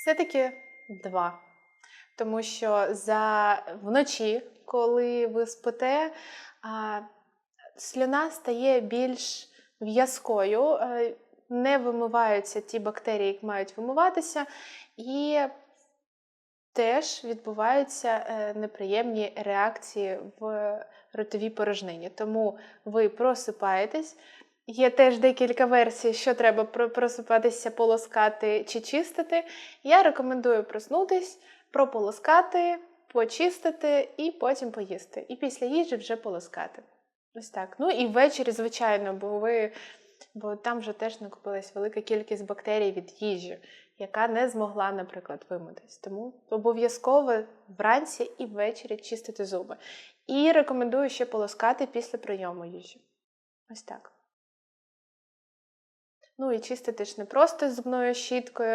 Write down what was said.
Все-таки два. Тому що за вночі, коли ви спите, слюна стає більш в'язкою, е, не вимиваються ті бактерії, які мають вимиватися, і теж відбуваються е, неприємні реакції в ротовій порожнині. Тому ви просипаєтесь. Є теж декілька версій, що треба про- просипатися, полоскати чи чистити. Я рекомендую проснутись, прополоскати, почистити і потім поїсти. І після їжі вже полоскати. Ось так. Ну і ввечері, звичайно, бо ви. Бо там вже теж накопилась велика кількість бактерій від їжі, яка не змогла, наприклад, вимитись. Тому обов'язково вранці і ввечері чистити зуби. І рекомендую ще полоскати після прийому їжі. Ось так. Ну і чистити ж не просто зубною щіткою,